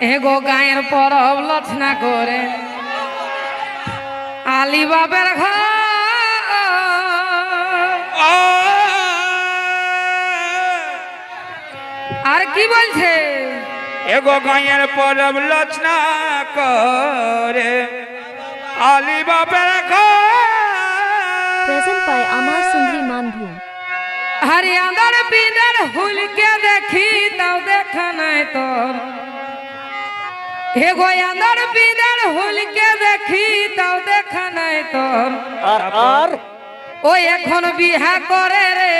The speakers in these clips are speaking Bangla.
এগো গায়ের পরব লক্ষণা করে। আলি বাবের ঘর। আর কি বলছে? এগো গায়ের পরব লচনা করে। আলি Amar Sundri Manbhu. হরিয়াদার পিনার হুলকে দেখি তাও দেখা নাই তোর। হে গোয়াদার পিনার হুলকে দেখি তাও দেখা নাই তোর আর আর ও এখন বিহা করে রে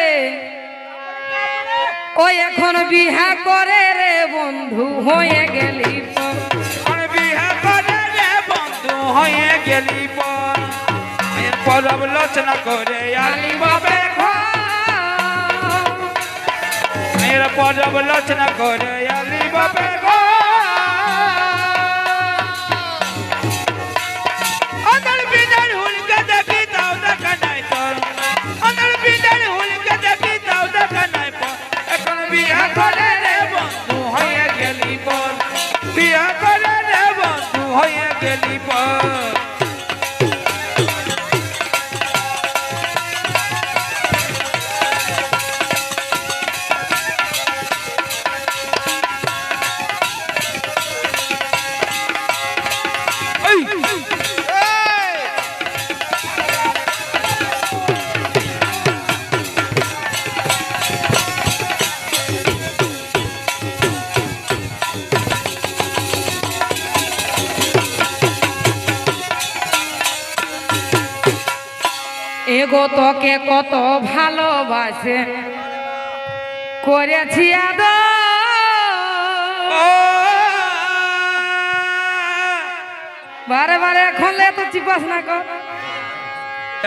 ও এখন বিহা করে রে বন্ধু হয়ে গেলি পর। বিহা করে রে বন্ধু হয়ে গেলি পর গায়ের পরব লচনা করে আলি বাপের গায়ের পরব লচনা করে আলি বাপের এগো তোকে কত ভালোবাসে। করেছি আদ বারে বারে এখন তো চিপাস না কর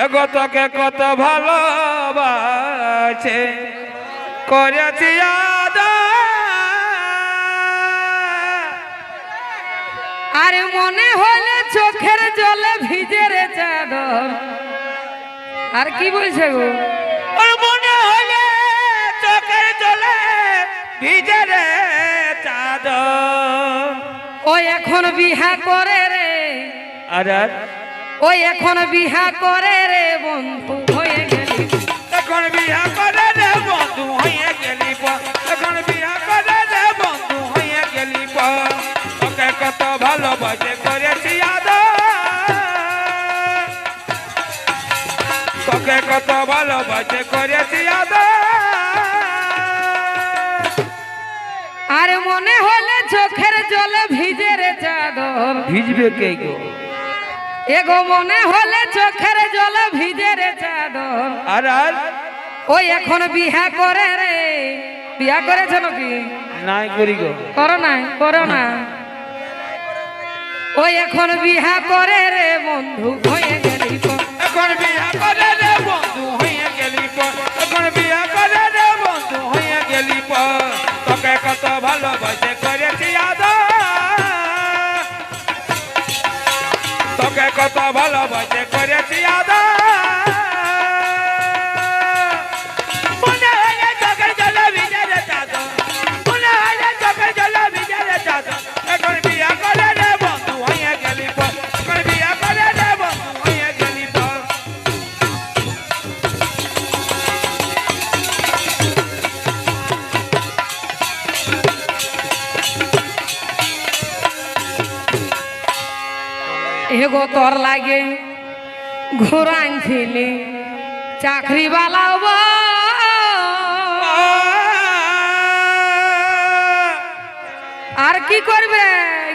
এগো তোকে কত ভালোবাসে। করেছি আদর। আরে মনে হলে চোখের আর কি বলছে গো? ওর মনে হলে চোখের জলে ভিজে রে চাদর ও এখন বিহা করে রে। আর আর? ও এখন বিহা করে রে বন্ধু হয়ে গেলি। এখন বিয়া করে রে বন্ধু হয়ে গেলি এখন বিয়া করে রে বন্ধু হয়ে গেলি তোকে কত ভালোবাসে তোকে কত ভালোবাসে করেছি আরে মনে হলে চোখের জলে ভিজে রে চাদর। ভিজবে কে গো? এগো মনে হলে চোখের জলে ভিজে রে চাদর। আর আর? ওই এখন বিহা করে রে। বিয়া করেছ নাকি? নাই করি গো। করো না করো না। ওই এখন বিহা করে রে বন্ধু হয়ে কত ভালোবাসে তোর লাগে ঘুরাইছিলি চাকরি বালা আর কি করবে?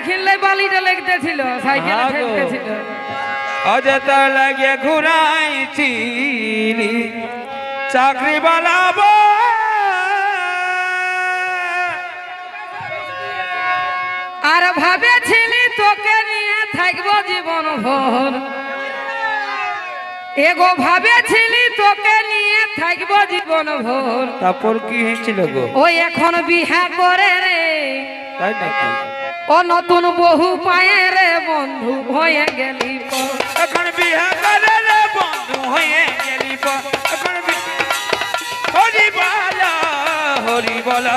খেললে বালিটা লেগতেছিল সাইকেলে। ঠেকতেছিল অযত লাগে ঘুরাইছিলি চাকরি বালাবো আর ভাবেছিলি তোকে নিয়ে জীবন ভর। এগো ভাবেছিলি তোকে নিয়ে থাকব জীবন ভর। তারপর কি হয়েছিল গো? ওই এখন বিহা করে রে। তাই নাকি? ও নতুন বহু পায়ে রে বন্ধু হয়ে গেলি। এখন বিয়া করে রে বন্ধু হয়ে গেলি এখন হরি বলা হরি বলা।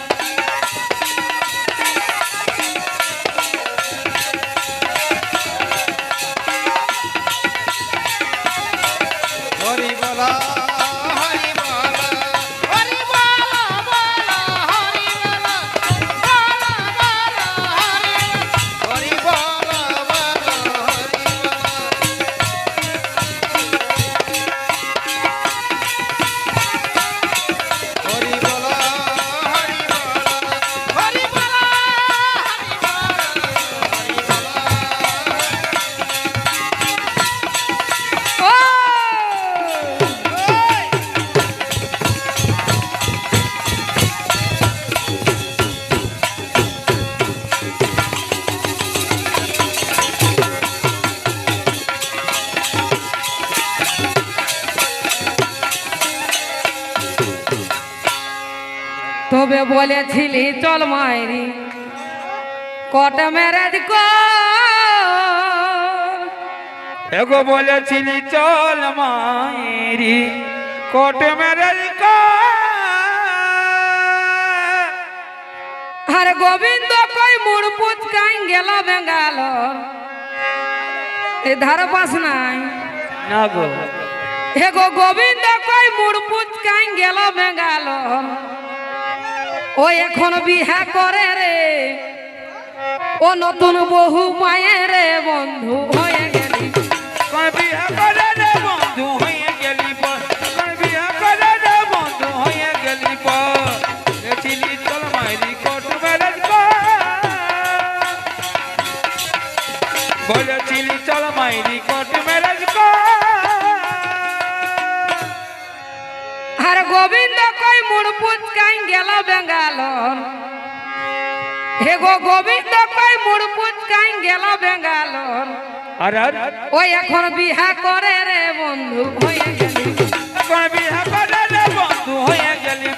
তবে বলেছিলি চল মায়েরি কট ম্যারেজ এগো বলেছিলি চল মায়েরি কোট মেরে আরে গোবিন্দ কই মুড় পুচকাই গেল বেঙ্গাল? এ ধার পাস নাই। না গো। এগো গোবিন্দ কই মুড় পুচকাই গেল বেঙ্গাল? ও এখন বিহা করে রে। ও নতুন বহু মায়ের রে বন্ধু হয়ে মুড় পুচকাই গেল বেঙ্গালোর। হে গো গোবিন্দ কই মুড় পুচকাই গেল বেঙ্গালোর। আর আর? ওই এখন বিহা করে রে বন্ধু হয়ে গেলি। বিয়া করে রে বন্ধু হয়ে গেলি